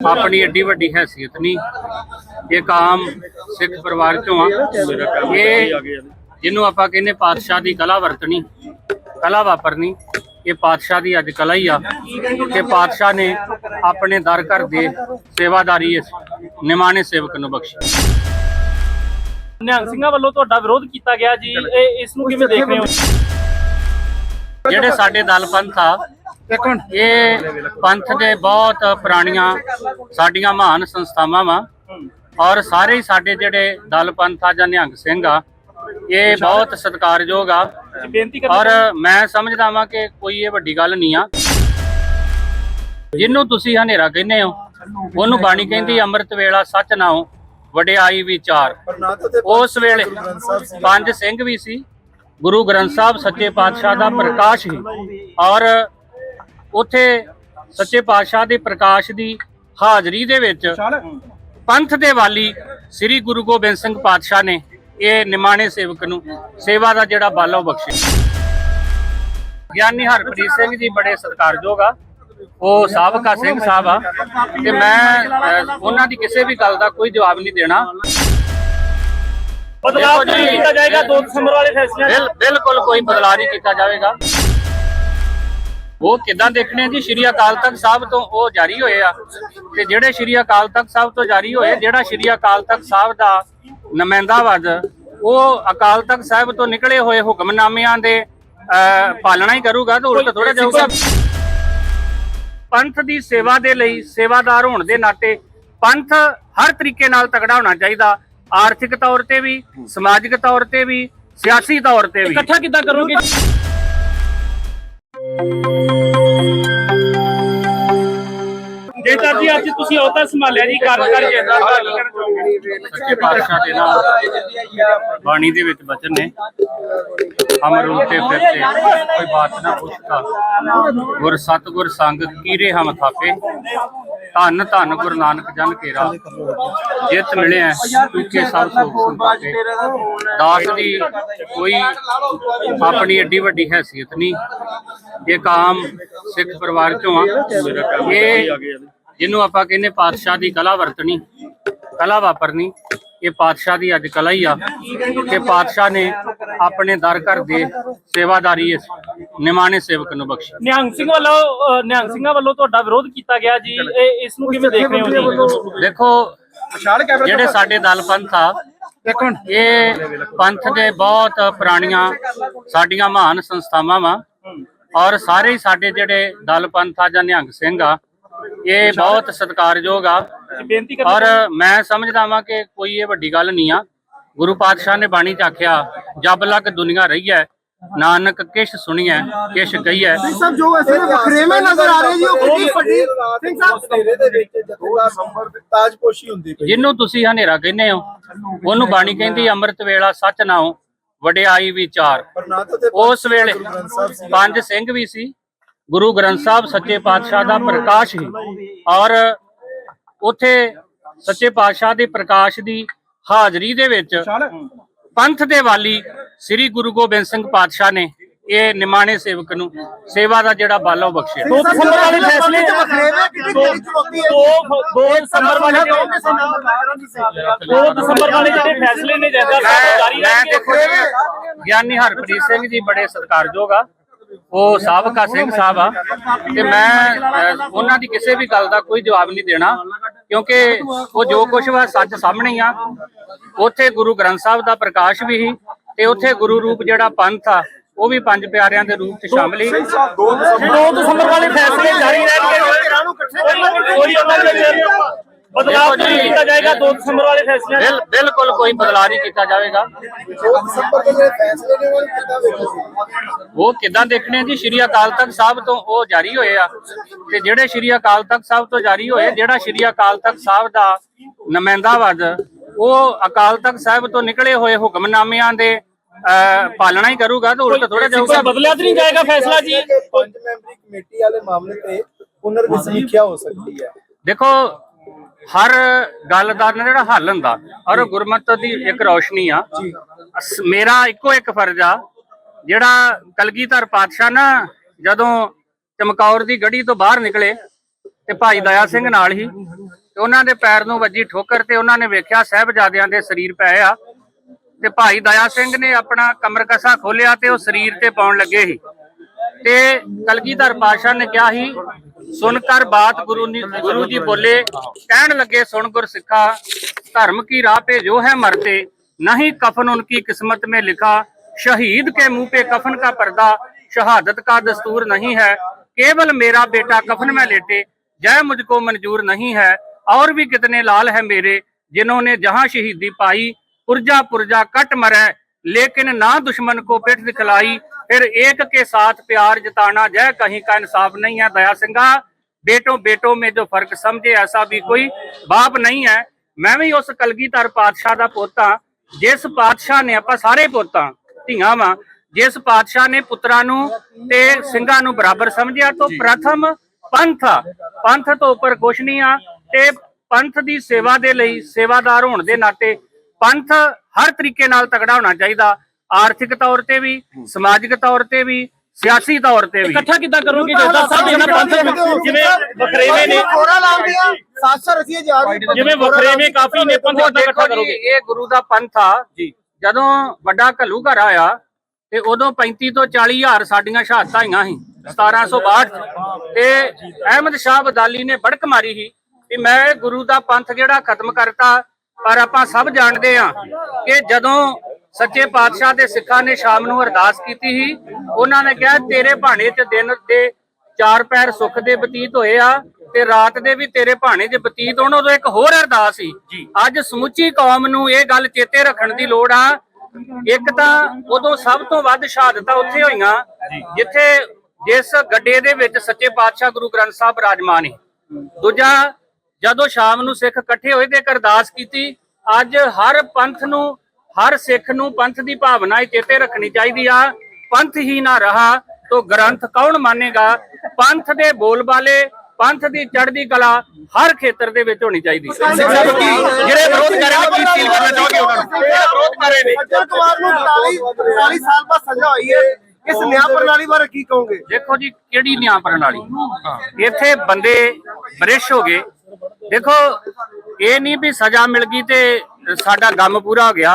ਆਪਣੀ ਏਡੀ ਵੱਡੀ ਹੈਸੀਅਤ ਨਹੀਂ। ਇੱਕ ਆਮ ਸਿੱਖ ਪਰਿਵਾਰ ਚੋਂ ਆ। ਇਹ ਜਿਹਨੂੰ ਆਪਾਂ ਕਹਿੰਦੇ ਪਾਤਸ਼ਾਹ ਦੀ ਕਲਾ ਵਰਤਣੀ ਕਲਾ ਵਾਪਰਨੀ ਇਹ ਪਾਤਸ਼ਾਹ ਦੀ ਅੱਜ ਕਲਾ ਹੀ ਆ। ਕਿ ਪਾਤਸ਼ਾਹ ਨੇ ਆਪਣੇ ਦਰ ਘਰ ਦੇ ਸੇਵਾਦਾਰੀ ਇਸ ਨਿਮਾਣੇ ਸੇਵਕ ਨੂੰ ਬਖਸ਼ੀ। ਨਿਹੰਗ ਸਿੰਘਾਂ ਵੱਲੋਂ ਤੁਹਾਡਾ ਵਿਰੋਧ ਕੀਤਾ ਗਿਆ ਜੀ। ਇਹ ਇਸ ਨੂੰ ਕਿਵੇਂ ਦੇਖ ਰਹੇ ਹੋ? ਜਿਹੜੇ ਸਾਡੇ ਦਲ ਪੰਥ ਆ ਇਹ ਪੰਥ ਦੇ ਬਹੁਤ ਪੁਰਾਣੀਆਂ ਸਾਡੀਆਂ ਮਹਾਨ ਸੰਸਥਾਵਾਂ ਵਾ ਔਰ ਸਾਰੇ ਹੀ ਸਾਡੇ ਜਿਹੜੇ ਦਲ ਪੰਥ ਆ ਜਾਂ ਨਿਹੰਗ ਸਿੰਘ ਆ ਇਹ ਬਹੁਤ ਸਤਿਕਾਰਯੋਗ ਆ। ਔਰ ਮੈਂ ਸਮਝਦਾ ਵਾਂ ਕਿ ਕੋਈ ਇਹ ਵੱਡੀ ਗੱਲ ਨਹੀਂ ਆ। ਜਿਹਨੂੰ ਤੁਸੀਂ ਹਨੇਰਾ ਕਹਿੰਦੇ ਹੋ ਉਹਨੂੰ ਬਾਣੀ ਕਹਿੰਦੀ ਅੰਮ੍ਰਿਤ ਵੇਲਾ ਸੱਚ ਨਾਉ ਵਡਿਆਈ ਵਿਚਾਰ। ਉਸ ਵੇਲੇ ਪੰਜ ਸਿੰਘ ਵੀ ਸੀ ਗੁਰੂ ਗ੍ਰੰਥ ਸਾਹਿਬ ਸੱਚੇ ਪਾਤਸ਼ਾਹ ਦਾ ਪ੍ਰਕਾਸ਼ ਹੀ ਔਰ ਉਥੇ ਸੱਚੇ ਪਾਤਸ਼ਾਹ ਦੇ ਪ੍ਰਕਾਸ਼ ਦੀ ਹਾਜ਼ਰੀ ਦੇ ਵਿੱਚ ਪੰਥ ਦੇ ਵਾਲੀ ਸ੍ਰੀ ਗੁਰੂ ਗੋਬਿੰਦ ਸਿੰਘ ਪਾਤਸ਼ਾਹ ਨੇ ਇਹ ਨਿਮਾਣੇ ਸੇਵਕ ਨੂੰ ਸੇਵਾ ਦਾ ਜਿਹੜਾ ਬਾਲਾ ਉਹ ਬਖਸ਼ਿਆ। ਗਿਆਨੀ ਹਰਪ੍ਰੀਤ ਸਿੰਘ ਜੀ ਬੜੇ ਸਤਿਕਾਰਯੋਗ ਆ। ਉਹ ਸਾਬਕਾ ਸਿੰਘ ਸਾਹਿਬ ਆ ਤੇ ਮੈਂ ਉਹਨਾਂ ਦੀ ਕਿਸੇ ਵੀ ਗੱਲ ਦਾ ਕੋਈ ਜਵਾਬ ਨਹੀਂ ਦੇਣਾ। ਬਦਲਾਅ ਨਹੀਂ ਕੀਤਾ ਜਾਏਗਾ 2 ਦਸੰਬਰ ਵਾਲੇ ਫੈਸਲੇ ਬਿਲ ਬਿਲਕੁਲ ਕੋਈ ਬਦਲਾਅ ਨਹੀਂ ਕੀਤਾ ਜਾਵੇਗਾ। ਉਹ ਕਿਦਾਂ ਦੇਖਣੇ ਜੀ? ਸ਼੍ਰੀ ਅਕਾਲ ਤਖਤ ਸਾਹਿਬ ਤੋਂ ਉਹ ਜਾਰੀ ਹੋਏ ਆ। ਤੇ ਜਿਹੜੇ ਸ਼੍ਰੀ ਅਕਾਲ ਤਖਤ ਸਾਹਿਬ ਤੋਂ ਜਾਰੀ ਹੋਏ, ਜਿਹੜਾ ਸ਼੍ਰੀ ਅਕਾਲ ਤਖਤ ਸਾਹਿਬ ਦਾ ਨੁਮਾਇੰਦਾ ਵਜ ਉਹ ਅਕਾਲ ਤਖਤ ਸਾਹਿਬ ਤੋਂ ਨਿਕਲੇ ਹੋਏ ਹੁਕਮਨਾਮਿਆਂ ਦੇ ਪਾਲਣਾ ਹੀ ਕਰੂਗਾ ਤਾਂ ਉਲਟ ਥੋੜਾ ਜਾਊਗਾ ਪੰਥ ਦੀ ਸੇਵਾ ਦੇ ਲਈ ਸੇਵਾਦਾਰ ਹੋਣ ਦੇ ਨਾਤੇ ਪੰਥ ਹਰ ਤਰੀਕੇ ਨਾਲ ਤਕੜਾ ਹੋਣਾ ਚਾਹੀਦਾ। ਆਰਥਿਕ ਤੌਰ ਤੇ ਵੀ, ਸਮਾਜਿਕ ਤੌਰ ਤੇ ਵੀ, ਸਿਆਸੀ ਤੌਰ ਤੇ ਵੀ। ਇਕੱਠਾ ਕਿੱਦਾਂ ਕਰੋਗੇ? ਜੇਕਰ ਜੀ, ਅੱਜ ਤੁਸੀਂ ਅਹੁਦਾ ਸੰਭਾਲਿਆ ਜੀ ਕਾਰਜਕਾਰੀ ਜੇਦਾਰ ਦਾ ਕੀ ਕਹਿਣਾ ਚਾਹੋਗੇ? ਸੱਚੇ ਪਾਤਸ਼ਾਹ ਦੇ ਨਾਲ ਬਾਣੀ ਦੇ ਵਿੱਚ ਬਚਨ ਨੇ ਅਮਰ ਉਲਟੇ ਫਿਰਤੇ, ਕੋਈ ਬਾਤ ਨਾ ਪੁੱਛਤਾ। ਗੁਰ ਸਤਗੁਰ ਸੰਗ ਕੀਰੇ ਹਮ ਥਾਪੇ ਧੰਨ ਧੰਨ ਗੁਰੂ ਨਾਨਕ ਜਨ ਕੇਰਾ ਜਿਤ ਮਿਲਿਆ ਤੁਕੇ ਸਭ ਸੁਖ ਦਾਸ ਦੀ ਕੋਈ ਆਪਣੀ ਏਡੀ ਵੱਡੀ ਹੈਸੀਅਤ ਨਹੀਂ। ਇੱਕ ਆਮ ਸਿੱਖ ਪਰਿਵਾਰ ਚੋਂ ਆ। ਇਹ ਜਿਹਨੂੰ ਆਪਾਂ ਕਹਿੰਦੇ ਪਾਤਸ਼ਾਹ ਦੀ ਕਲਾ ਵਰਤਣੀ, ਕਲਾ ਵਾਪਰਨੀ। ਇਹ ਪਾਤਸ਼ਾਹ ਦੀ ਅੱਜ ਕਲਾ ਹੀ ਆ ਕਿ ਪਾਤਸ਼ਾਹ ਨੇ ਆਪਣੇ ਦਰ ਘਰ ਦੇ ਸੇਵਾਦਾਰੀ ਇਸ ਨਿਮਾਣੇ ਸੇਵਕ ਨੂੰ ਬਖਸ਼ੀ। ਨਿਹੰਗ ਸਿੰਘ ਵੱਲੋਂ ਨਿਹੰਗ ਸਿੰਘਾਂ ਵੱਲੋਂ ਤੁਹਾਡਾ ਵਿਰੋਧ ਕੀਤਾ ਗਿਆ ਜੀ। ਇਹ ਇਸ ਨੂੰ ਕਿਵੇਂ ਦੇਖ ਰਹੇ ਹੋ ਜੀ? ਦੇਖੋ ਜਿਹੜੇ ਸਾਡੇ ਦਲ ਪੰਥ ਆ ਇਹ ਪੰਥ ਦੇ ਬਹੁਤ ਪੁਰਾਣੀਆਂ ਸਾਡੀਆਂ ਮਹਾਨ ਸੰਸਥਾਵਾਂ ਵਾ ਔਰ ਸਾਰੇ ਸਾਡੇ ਜਿਹੜੇ ਦਲ ਪੰਥ ਆ ਜਾਂ ਨਿਹੰਗ ਸਿੰਘ ਆ ਇਹ ਬਹੁਤ ਸਤਿਕਾਰਯੋਗ ਆ। ਬੇਨਤੀ ਔਰ ਕਰਦਾ ਮੈਂ ਸਮਝਦਾ ਵਾਂ ਕਿ ਕੋਈ ਇਹ ਵੱਡੀ ਗੱਲ ਨਹੀਂ ਆ। ਗੁਰੂ ਪਾਤਸ਼ਾਹ ਨੇ ਬਾਣੀ ਚ ਆਖਿਆ ਜਬ ਲੱਗ ਦੁਨੀਆ ਰਹੀ ਹੈ ਨਾਨਕ ਕਿਛ ਸੁਣੀਐ ਕਿਛ ਕਹੀਐ। ਸਭ ਜੋ ਐਸੇ ਵਖਰੇਵੇਂ ਨਜ਼ਰ ਆ ਰਹੇ ਜੀ ਉਹ ਕਿੰਨੀ ਵੱਡੀ ਸਿੰਘ ਸਾਹਿਬ। ਹਨੇਰੇ ਦੇ ਵਿੱਚ ਜਥੇਦਾਰ ਸੰਬਰ ਦੀ ਤਾਜਪੋਸ਼ੀ ਹੁੰਦੀ ਪਈ ਜਿਹਨੂੰ ਤੁਸੀਂ ਹਨੇਰਾ ਕਹਿੰਦੇ ਹੋ ਉਹਨੂੰ ਬਾਣੀ ਕਹਿੰਦੀ ਅੰਮ੍ਰਿਤ ਵੇਲਾ ਸੱਚ ਨਾਉ ਵਡਿਆਈ ਵਿਚਾਰ। ਉਸ ਵੇਲੇ ਪੰਜ ਸਿੰਘ ਵੀ ਸੀ ਗੁਰੂ ਗ੍ਰੰਥ ਸਾਹਿਬ ਸੱਚੇ ਪਾਤਸ਼ਾਹ ਦਾ ਪ੍ਰਕਾਸ਼ ਹੀ ਔਰ ਉਥੇ ਸੱਚੇ ਪਾਤਸ਼ਾਹ ਦੇ ਪ੍ਰਕਾਸ਼ ਦੀ ਹਾਜ਼ਰੀ ਦੇ ਵਿੱਚ ਪੰਥ ਦੇ ਵਾਲੀ ਸ੍ਰੀ ਗੁਰੂ ਗੋਬਿੰਦ ਸਿੰਘ ਪਾਤਸ਼ਾਹ ਨੇ ਇਹ ਨਿਮਾਣੇ ਸੇਵਕ ਨੂੰ ਸੇਵਾ ਦਾ ਜਿਹੜਾ ਬਾਲਾ ਬਖਸ਼ਿਆ। 2 ਦਸੰਬਰ ਵਾਲੇ ਫੈਸਲੇ ਵਖਰੇਵੇਂ ਕਿੰਨੀ ਵੱਡੀ ਚੁਣੌਤੀ ਹੈ 2 ਦਸੰਬਰ ਵਾਲੇ 2 ਦਸੰਬਰ ਵਾਲੇ ਜਿਹੜੇ ਫੈਸਲੇ ਨੇ ਜੇਦਾਰ ਸਾਹਿਬ ਮੈਂ ਜਾਰੀ ਮੈਂ ਰਹਿਣਗੇ ਦੇਖੋ ਜੀ, ਗਿਆਨੀ ਹਰਪ੍ਰੀਤ ਸਿੰਘ ਜੀ ਬੜੇ ਸਤਿਕਾਰਯੋਗ ਆ। ਉਹ ਸਾਬਕਾ ਸਿੰਘ ਸਾਹਿਬ ਆ ਤੇ ਮੈਂ ਉਹਨਾਂ ਦੀ ਕਿਸੇ ਵੀ ਗੱਲ ਦਾ ਕੋਈ ਜਵਾਬ ਨਹੀਂ ਦੇਣਾ ਕਿਉਂਕਿ ਉਹ ਜੋ ਕੁਝ ਵਾ ਸੱਚ ਸਾਹਮਣੇ ਹੀ ਆ। ਉੱਥੇ ਗੁਰੂ ਗ੍ਰੰਥ ਸਾਹਿਬ ਦਾ ਪ੍ਰਕਾਸ਼ ਵੀ ਸੀ ਤੇ ਉੱਥੇ ਗੁਰੂ ਰੂਪ ਜਿਹੜਾ ਪੰਥ ਆ ਉਹ ਵੀ ਪੰਜ ਪਿਆਰਿਆਂ ਦੇ ਰੂਪ 'ਚ ਸ਼ਾਮਲ ਸੀ। 2 ਦਸੰਬਰ ਵਾਲੇ ਫੈਸਲੇ ਜਾਰੀ ਰਹਿਣਗੇ। ਕੋਈ ਉਹਨਾਂ ਦੇ ਬਦਲਾਅ ਨਹੀਂ ਕੀਤਾ ਜਾਏਗਾ 2 ਦਸੰਬਰ ਵਾਲੇ ਫੈਸਲੇ ਬਿਲ ਬਿਲਕੁਲ ਕੋਈ ਬਦਲਾਅ ਨਹੀਂ ਕੀਤਾ ਜਾਵੇਗਾ। 2 ਦਸੰਬਰ ਦੇ ਜਿਹੜੇ ਫੈਸਲੇ ਨੇ ਉਹ ਕਿੱਦਾਂ ਵੇਖੇ ਸੀ ਉਹ ਕਿਦਾਂ ਦੇਖਣੇ ਆ ਜੀ? ਸ਼੍ਰੀ ਅਕਾਲ ਤਖਤ ਸਾਹਿਬ ਤੋਂ ਉਹ ਜਾਰੀ ਹੋਏ ਆ। ਤੇ ਜਿਹੜੇ ਸ਼੍ਰੀ ਅਕਾਲ ਤਖਤ ਸਾਹਿਬ ਤੋਂ ਜਾਰੀ ਹੋਏ ਜਿਹੜਾ ਸ਼੍ਰੀ ਅਕਾਲ ਤਖਤ ਸਾਹਿਬ ਦਾ ਨੁਮਾਇੰਦਾ ਵਜ ਉਹ ਅਕਾਲ ਤਖਤ ਸਾਹਿਬ ਤੋਂ ਨਿਕਲੇ ਹੋਏ ਹੁਕਮਨਾਮਿਆਂ ਦੇ ਪਾਲਣਾ ਹੀ ਕਰੂਗਾ ਤਾਂ ਉਲਟ ਥੋੜਾ ਜਾਊਗਾ। ਬਦਲਿਆ ਤਾਂ ਨਹੀਂ ਜਾਏਗਾ ਫੈਸਲਾ ਜੀ। ਪੰਜ ਮੈਂਬਰੀ ਕਮੇਟੀ ਵਾਲੇ ਮਾਮਲੇ ਤੇ ਪੁਨਰ ਦੀ ਸਮੀਖਿਆ ਹੋ ਸਕਦੀ ਹੈ। ਦੇਖੋ ਹਰ ਗੱਲ ਦਾ ਨਾ ਜਿਹੜਾ ਹੱਲ ਹੁੰਦਾ ਔਰ ਗੁਰਮਤਿ ਦੀ ਇੱਕ ਰੌਸ਼ਨੀ ਆ। ਅਸ- ਮੇਰਾ ਇੱਕੋ ਇੱਕ ਫਰਜ਼ ਆ ਜਿਹੜਾ ਕਲਗੀਧਰ ਪਾਤਸ਼ਾਹ ਨਾ ਜਦੋਂ ਚਮਕੌਰ ਦੀ ਗੜੀ ਤੋਂ ਬਾਹਰ ਨਿਕਲੇ ਤੇ ਭਾਈ ਦਇਆ ਸਿੰਘ ਨਾਲ ਹੀ ਤੇ ਉਹਨਾਂ ਦੇ ਪੈਰ ਨੂੰ ਵੱਜੀ ਠੋਕਰ ਤੇ ਉਹਨਾਂ ਨੇ ਵੇਖਿਆ ਸਾਹਿਬਜ਼ਾਦਿਆਂ ਦੇ ਸਰੀਰ ਪਏ ਆ। ਤੇ ਭਾਈ ਦਇਆ ਸਿੰਘ ਨੇ ਆਪਣਾ ਕਮਰ ਕਸਾ ਖੋਲਿਆ ਤੇ ਉਹ ਸਰੀਰ ਤੇ ਪਾਉਣ ਲੱਗੇ ਸੀ। ਤੇ ਕਲਗੀਧਰ ਪਾਸ਼ਾ ਨੇ ਕਿਹਾ ਸੀ सुन कर बात गुरु गुरु जी बोले कहन लगे सुन गुर सिखा धर्म की राह पे जो है मरते नहीं कफन उनकी किस्मत में लिखा शहीद के मुंह पे कफन का पर्दा शहादत का दस्तूर नहीं है केवल मेरा बेटा कफन में लेटे जय मुझको मंजूर नहीं है और भी कितने लाल है मेरे जिन्होंने जहां शहीदी पाई पुरजा पुरजा कट मरे लेकिन ना दुश्मन को पेट दिखलाई फिर एक के साथ प्यार जताना जय कहीं का इंसाफ नहीं है दया सिंघा बेटों बेटों में जो फर्क समझे ऐसा भी कोई बाप नहीं है ਮੈਂ ਵੀ ਉਸ ਕਲਗੀਧਰ ਪਾਤਸ਼ਾਹ ਦਾ ਪੁੱਤ ਹਾਂ ਜਿਸ ਪਾਤਸ਼ਾਹ ਨੇ ਆਪਾਂ ਸਾਰੇ ਪੁੱਤਾਂ ਧੀਆਂ ਵਾਂ ਜਿਸ ਪਾਤਸ਼ਾਹ ਨੇ ਪੁੱਤਰਾਂ ਨੂੰ ਤੇ ਸਿੰਘਾਂ ਨੂੰ ਬਰਾਬਰ ਸਮਝਿਆ ਤੋਂ ਪ੍ਰਥਮ ਪੰਥ ਆ। ਪੰਥ ਤੋਂ ਉੱਪਰ ਕੁਛ ਨਹੀਂ ਆ ਤੇ ਪੰਥ ਦੀ ਸੇਵਾ ਦੇ ਲਈ ਸੇਵਾਦਾਰ ਹੋਣ ਦੇ ਨਾਤੇ ਪੰਥ ਹਰ ਤਰੀਕੇ ਨਾਲ ਤਗੜਾ ਹੋਣਾ ਚਾਹੀਦਾ ਆਰਥਿਕ ਤੌਰ ਤੇ ਵੀ ਸਮਾਜਿਕ ਤੌਰ ਤੇ ਵੀ ਸਿਆਸੀ ਤੌਰ ਤੇ ਵੀ। ਇਕੱਠਾ ਕਿੱਦਾਂ ਕਰੋਗੇ ਜੋਤਾ ਸਾਹਿਬ ਇਹਨਾਂ ਪੰਥ ਜਿਵੇਂ ਵਖਰੇਵੇਂ ਨੇ। ਕੋਰਾ ਲਾਉਂਦੇ ਆ 700 ਰੁਪਏ ਜਾ ਰਹੀ ਜਿਵੇਂ ਵਖਰੇਵੇਂ ਕਾਫੀ ਨੇ ਪੰਥ ਕਿੱਦਾਂ ਇਕੱਠਾ ਕਰੋਗੇ। ਇਹ ਗੁਰੂ ਦਾ ਪੰਥ ਆ। ਜੀ। ਜਦੋਂ ਵੱਡਾ ਘੱਲੂ ਘਰ ਆਇਆ ਤੇ ਉਦੋਂ 35 ਤੋਂ 40 ਹਜ਼ਾਰ ਸਾਡੀਆਂ ਸ਼ਹਾਦਤਾਂ ਆਈਆਂ ਸੀ 1762 ਤੇ। ਅਹਿਮਦ ਸ਼ਾਹ ਬਦਾਲੀ ਨੇ ਬੜਕ ਮਾਰੀ ਸੀ ਕਿ ਮੈਂ ਇਹ ਗੁਰੂ ਦਾ ਪੰਥ ਜਿਹੜਾ ਖਤਮ ਕਰਤਾ ਪਰ ਆਪਾਂ ਸਭ ਜਾਣਦੇ ਆ ਕਿ ਜਦੋਂ ਸੱਚੇ ਪਾਤਸ਼ਾਹ ਦੇ ਸਿੱਖਾਂ ਨੇ ਸ਼ਾਮ ਨੂੰ ਅਰਦਾਸ ਕੀਤੀ ਸੀ। ਉਹਨਾਂ ਨੇ ਕਿਹਾ ਤੇਰੇ ਭਾਣੇ 'ਚ ਦਿਨ ਦੇ ਚਾਰ ਪੈਰ ਸੁੱਖ ਦੇ ਬਤੀਤ ਹੋਏ ਆ ਤੇ ਰਾਤ ਦੇ ਵੀ ਤੇਰੇ ਭਾਣੇ 'ਚ ਬਤੀਤ ਹੋਣ। ਉਦੋਂ ਇੱਕ ਹੋਰ ਅਰਦਾਸ ਸੀ ਅੱਜ ਸਮੁੱਚੀ ਕੌਮ ਨੂੰ ਇਹ ਗੱਲ ਚੇਤੇ ਰੱਖਣ ਦੀ ਲੋੜ ਆ। ਇੱਕ ਤਾਂ ਉਦੋਂ ਸਭ ਤੋਂ ਵੱਧ ਸ਼ਹਾਦਤਾਂ ਉੱਥੇ ਹੋਈਆਂ ਜਿੱਥੇ ਜਿਸ ਗੱਡੇ ਦੇ ਵਿੱਚ ਸੱਚੇ ਪਾਤਸ਼ਾਹ ਗੁਰੂ ਗ੍ਰੰਥ ਸਾਹਿਬ ਬਿਰਾਜਮਾਨ ਹੈ ਦੂਜਾ ਜਦੋਂ ਸ਼ਾਮ ਨੂੰ ਸਿੱਖ ਇਕੱਠੇ ਹੋਏ ਤੇ ਅਰਦਾਸ ਕੀਤੀ ਅੱਜ ਹਰ ਪੰਥ ਨੂੰ ਹਰ ਸਿੱਖ ਨੂੰ ਪੰਥ ਦੀ ਭਾਵਨਾ ਚੇਤੇ ਰੱਖਣੀ ਚਾਹੀਦੀ ਆ। ਪੰਥ ਹੀ ਨਾ ਰਹਾ ਤੋ ਗ੍ਰੰਥ ਕੌਣ ਮੰਨੇਗਾ? ਪੰਥ ਦੇ ਬੋਲ ਬਾਲੇ ਪੰਥ ਦੀ ਚੜ੍ਹਦੀ ਕਲਾ ਹਰ ਖੇਤਰ ਦੇ ਵਿੱਚ ਹੋਣੀ ਚਾਹੀਦੀ। ਹੈ ਜਿਹੜੇ ਵਿਰੋਧ ਕਰ ਰਹੇ ਨੇ? ਕੀ ਅਪੀਲ ਕਰਨਾ ਚਾਹੋਗੇ ਉਹਨਾਂ ਨੂੰ? ਜਿਹੜੇ ਵਿਰੋਧ ਕਰ ਰਹੇ ਨੇ। ਸੱਜਣ ਕੁਮਾਰ ਨੂੰ 40 40 ਸਾਲ ਬਾਅਦ ਸਜ਼ਾ ਹੋਈ ਹੈ। ਇਸ ਨਿਆਂ ਪ੍ਰਣਾਲੀ ਬਾਰੇ ਕੀ ਕਹੋਗੇ? ਦੇਖੋ ਜੀ ਕਿਹੜੀ ਨਿਆਂ ਪ੍ਰਣਾਲੀ? ਇੱਥੇ ਬੰਦੇ ਬਰਿਸ਼ ਹੋ ਗਏ। ਦੇਖੋ ਇਹ ਨਹੀਂ ਵੀ ਸਜ਼ਾ ਮਿਲ ਗਈ ਤੇ ਸਾਡਾ ਗਮ ਪੂਰਾ ਹੋ ਗਿਆ।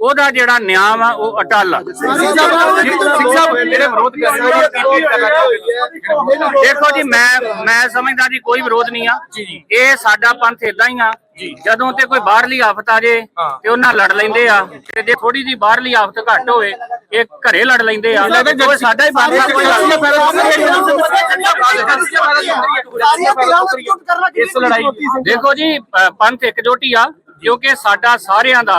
ਉਹਦਾ ਜਿਹੜਾ ਨਿਆਂ ਵਾ ਉਹ ਅਟਲ ਆ। ਵਿਰੋਧ ਕਰਨਾ ਦੇਖੋ ਜੀ ਮੈਂ ਮੈਂ ਸਮਝਦਾ ਜੀ ਕੋਈ ਵਿਰੋਧ ਨਹੀਂ ਆ। ਇਹ ਸਾਡਾ ਪੰਥ ਇਦਾਂ ਹੀ ਆ। ਜਦੋਂ ਤੇ ਕੋਈ ਬਾਹਰਲੀ ਆਫਤ ਆ ਜੇ ਤੇ ਉਹਨਾਂ ਲੜ ਲੈਂਦੇ ਆ। ਤੇ ਜੇ ਥੋੜੀ ਜੀ ਬਾਹਰਲੀ ਆਫਤ ਘੱਟ ਹੋਵੇ ਇਹ ਘਰੇ ਲੜ ਲੈਂਦੇ ਆ। ਉਹ ਸਾਡਾ ਹੀ ਆ। ਕੋਈ ਨਹੀਂ। ਇਸ ਲੜਾਈ ਦੇਖੋ ਜੀ ਪੰਥ ਇਕਜੁੱਟ ਹੀ ਆ ਕਿਉਂਕਿ ਸਾਡਾ ਸਾਰਿਆਂ ਦਾ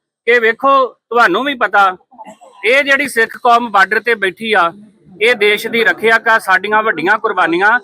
ਕਿ ਵੇਖੋ, ਤੁਹਾਨੂੰ ਵੀ ਪਤਾ, ਇਹ ਜਿਹੜੀ ਸਿੱਖ ਕੌਮ ਬਾਰਡਰ ਤੇ ਬੈਠੀ ਆ, ਇਹ ਦੇਸ਼ ਦੀ ਰੱਖਿਆ ਕਾ ਸਾਡੀਆਂ ਵੱਡੀਆਂ ਕੁਰਬਾਨੀਆਂ